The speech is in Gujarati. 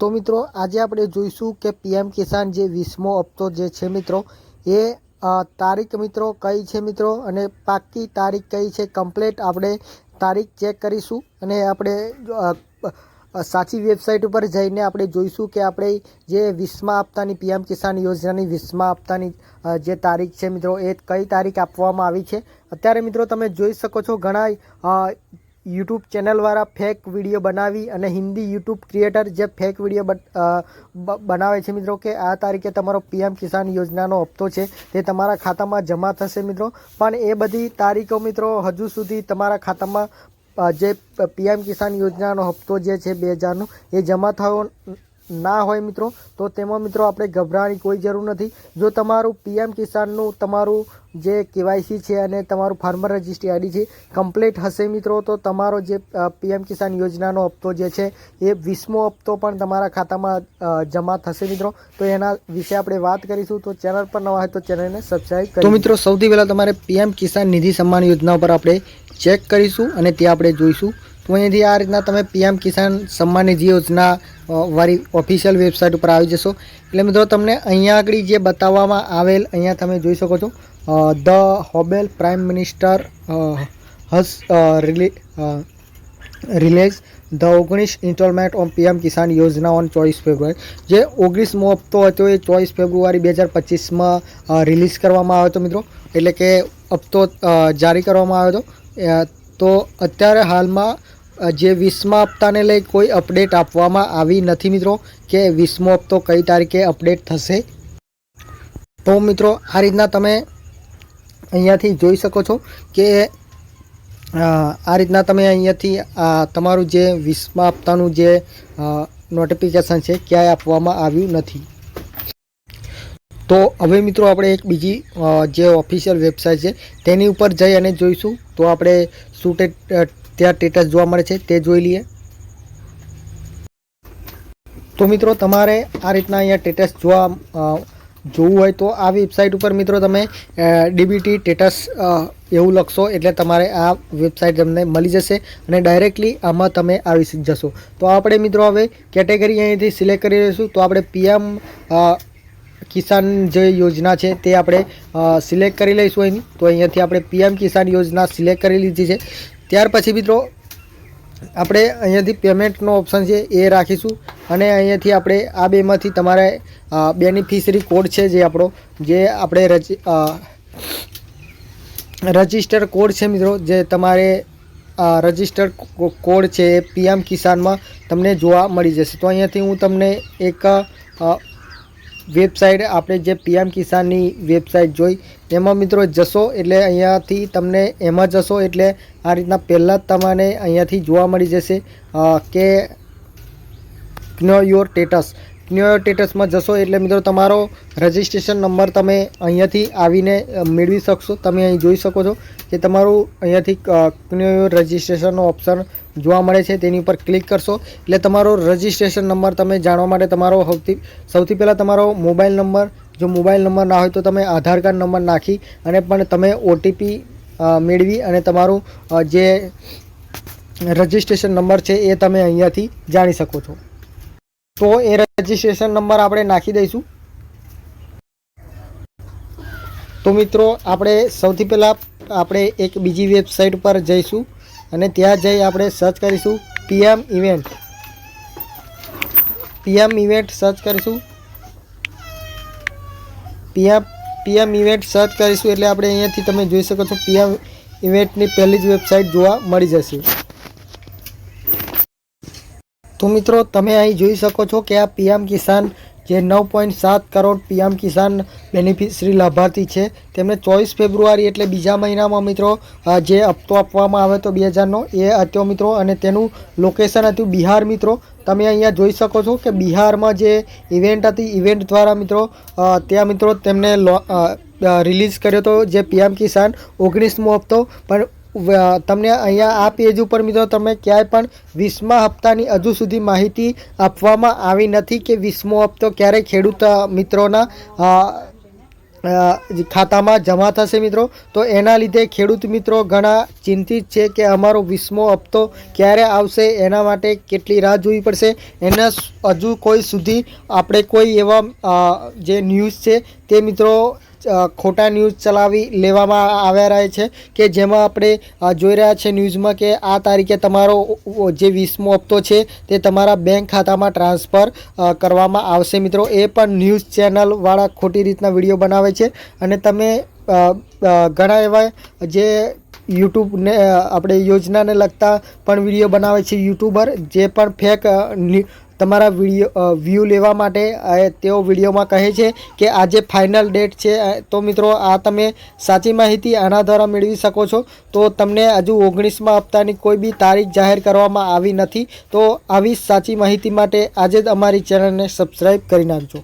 તો મિત્રો, આજે આપણે જોઈશું કે પીએમ કિસાન જે વીસમો હપ્તો જે છે મિત્રો, એ તારીખ મિત્રો કઈ છે મિત્રો? અને પાક્કી તારીખ કઈ છે? કમ્પ્લેટ આપણે તારીખ ચેક કરીશું અને આપણે સાચી વેબસાઇટ ઉપર જઈને આપણે જોઈશું કે આપણે જે વીસમા હપ્તાની પીએમ કિસાન યોજનાની વીસમા હપ્તાની જે તારીખ છે મિત્રો, એ કઈ તારીખ આપવામાં આવી છે? અત્યારે મિત્રો તમે જોઈ શકો છો ઘણા યુટ્યુબ ચેનલવાળા ફેક વીડિયો બનાવી અને હિન્દી યુટ્યુબ ક્રિએટર જે ફેક વીડિયો બન- બનાવે છે મિત્રો કે આ તારીખે તમારો પીએમ કિસાન યોજનાનો હપ્તો છે તે તમારા ખાતામાં જમા થશે મિત્રો. પણ એ બધી તારીખો મિત્રો હજુ સુધી તમારા ખાતામાં જે પીએમ કિસાન યોજનાનો હપ્તો જે છે બે હજારનો એ જમા થયો ના હોય મિત્રો, તો તેમાં મિત્રો આપણે ગભરાવાની કોઈ જરૂર નથી. જો તમારું પીએમ કિસાનનું તમારું જે કેવાયસી છે અને તમારું ફાર્મર રજિસ્ટ્રી આઈડી છે કમ્પ્લીટ હશે મિત્રો, તો તમારો જે પીએમ કિસાન યોજનાનો હપ્તો જે છે એ વીસમો હપ્તો પણ તમારા ખાતામાં જમા થશે મિત્રો. તો એના વિશે આપણે વાત કરીશું. તો ચેનલ પર નવા હોય તો ચેનલને સબસ્ક્રાઈબ કરો મિત્રો, સૌથી પહેલાં તમારે પીએમ કિસાન નિધિ સન્માન યોજના ઉપર આપણે ચેક કરીશું અને ત્યાં આપણે જોઈશું તો અહીંથી આ રીતના તમે પીએમ કિસાન સન્માન નિધિ યોજના વાળી ઓફિશિયલ વેબસાઇટ ઉપર આવી જશો. એટલે મિત્રો તમને અહીંયા આગળ જે બતાવવામાં આવેલ, અહીંયા તમે જોઈ શકો છો the hon'ble prime minister has re release the ઓગણીસ instalment on PM Kisan Yojana on ચોવીસ ફેબ્રુઆરી. જે ઓગણીસમો હપ્તો હતો એ ચોવીસ ફેબ્રુઆરી બે હજાર પચીસમાં રિલીઝ કરવામાં આવ્યો હતો મિત્રો. એટલે કે હપ્તો જારી કરવામાં આવ્યો હતો. તો અત્યારે હાલમાં જે વીસમા હપ્તાને લઈ કોઈ અપડેટ આપવામાં આવી નથી મિત્રો. કે વીસમો હપ્તો કઈ તારીખે અપડેટ થશે? તો મિત્રો, આ રીતના તમે અહીંયાથી જોઈ શકો છો કે આ રીતના તમે અહીંયાથી તમારું જે વીસમા હપ્તાનું જે નોટિફિકેશન છે, ક્યાંય આપવામાં આવ્યું નથી. તો હવે મિત્રો આપણે એક બીજી જે ઓફિશિયલ વેબસાઇટ છે, તેની ઉપર જઈ અને જોઈશું. તો આપણે શું ત્યાં સ્ટેટસ જોવા મળે છે તે જોઈ લઈએ. તો મિત્રો તમારે આ રીતના અહીંયા સ્ટેટસ જોવા જોવું હોય તો આ વેબસાઇટ ઉપર મિત્રો તમે ડીબીટી સ્ટેટસ એવું લખશો એટલે તમારે આ વેબસાઇટ તમને મળી જશે અને ડાયરેક્ટલી આમાં તમે આવી જશો. તો આપણે મિત્રો હવે કેટેગરી અહીંથી સિલેક્ટ કરી લઈશું તો આપણે પીએમ કિસાન જે યોજના છે તે આપણે સિલેક્ટ કરી લઈશું અહીંની તો અહીંયાથી આપણે પીએમ કિસાન યોજના સિલેક્ટ કરી લીધી છે. ત્યાર પછી મિત્રો, આપણે અહીંયાથી પેમેન્ટનો ઓપ્શન છે એ રાખીશું. અને અહીંયાથી આપણે આ બેમાંથી તમારે બેનિફિશરી કોડ છે જે આપણો, જે આપણે રજી રજિસ્ટર કોડ છે મિત્રો, જે તમારે રજિસ્ટર કોડ છે એ પીએમ કિસાનમાં તમને જોવા મળી જશે. તો અહીંયાથી હું તમને એક વેબસાઇટ આપણે જે પીએમ કિસાનની વેબસાઇટ જોઈ, એમાં મિત્રો જશો એટલે અહીંયાથી તમને એમાં જશો એટલે આ રીતના પહેલાં જ તમને અહીંયાથી જોવા મળી જશે કે નો યોર સ્ટેટસ યોર જશો એટલે મિત્રો તમારો રજિસ્ટ્રેશન નંબર તમે અહીંયાથી આવીને મેળવી શકશો. તમે અહીં જોઈ શકો છો કે તમારું અહીંયાથી ક્નો રજિસ્ટ્રેશનનો ઓપ્શન જોવા મળે છે. તેની ઉપર ક્લિક કરશો. એટલે તમારો રજિસ્ટ્રેશન નંબર તમે જાણવા માટે તમારો સૌથી સૌથી પહેલાં તમારો મોબાઈલ નંબર જો મોબાઈલ નંબર ના હોય તો તમે આધાર કાર્ડ નંબર નાખી અને પણ તમે ઓટીપી મેળવી અને તમારું જે રજિસ્ટ્રેશન નંબર છે એ તમે અહીંયાથી જાણી શકો છો. તો એ રજિસ્ટ્રેશન નંબર આપણે નાખી દઈશું. તો મિત્રો, આપણે સૌથી પહેલાં આપણે એક બીજી વેબસાઇટ પર જઈશું અને ત્યાં જઈ આપણે સર્ચ કરીશું PM event PM event search કરીશું. પીએમ પીએમ ઇવેન્ટ સર્ચ કરીશું એટલે આપણે અહીંયાથી તમે જોઈ શકો છો પીએમ ઇવેન્ટની પહેલી જ વેબસાઇટ જોવા મળી જશે. તો મિત્રો, તમે અહીં જોઈ શકો છો કે આ પીએમ કિસાન જે નવ પોઈન્ટ સાત કરોડ પીએમ કિસાન બેનિફિશરી લાભાર્થી છે, તેમને ચોવીસ ફેબ્રુઆરી એટલે બીજા મહિનામાં મિત્રો જે હપ્તો આપવામાં આવ્યો હતો બે હજારનો, એ હતો મિત્રો અને તેનું લોકેશન હતું બિહાર મિત્રો. તમે અહીંયા જોઈ શકો છો કે બિહારમાં જે ઇવેન્ટ હતી ઇવેન્ટ દ્વારા મિત્રો ત્યાં મિત્રો તેમને રિલીઝ કર્યો હતો જે પીએમ કિસાન ઓગણીસમો હપ્તો. પણ તમને અહીંયા આ પેજ ઉપર મિત્રો તમે ક્યાંય પણ વીસમા હપ્તાની હજુ સુધી માહિતી આપવામાં આવી નથી કે વીસમો હપ્તો ક્યારે ખેડૂત મિત્રોના ખાતામાં જમા થશે મિત્રો. તો એના લીધે ખેડૂત મિત્રો ઘણા ચિંતિત છે કે અમારો વીસમો હપ્તો ક્યારે આવશે, એના માટે કેટલી રાહ જોવી પડશે. એના હજુ કોઈ સુધી આપણે કોઈ એવા જે ન્યૂઝ છે તે મિત્રો ખોટા ન્યૂઝ ચલાવી લેવામાં આવ્યા રહે છે કે જેમાં આપણે જોઈ રહ્યા છે ન્યૂઝમાં કે આ તારીખે તમારો જે વીસમો હપ્તો છે તે તમારા બેંક ખાતામાં ટ્રાન્સફર કરવામાં આવશે. મિત્રો, એ પણ ન્યૂઝ ચેનલવાળા ખોટી રીતના વીડિયો બનાવે છે. અને તમે ઘણા એવા જે યુટ્યુબને આપણે યોજનાને લગતા પણ વીડિયો બનાવે છે યુટ્યુબર, જે પણ ફેક તમારા વીડિયો વ્યૂ લેવા માટે તેઓ વિડીયોમાં કહે છે કે આજે ફાઇનલ ડેટ છે. તો મિત્રો, આ તમે સાચી માહિતી આના દ્વારા મેળવી શકો છો. તો તમને હજુ ઓગણીસમાં હપ્તાની કોઈ બી તારીખ જાહેર કરવામાં આવી નથી. તો આવી સાચી માહિતી માટે આજે જ અમારી ચેનલને સબસ્ક્રાઈબ કરી નાખજો.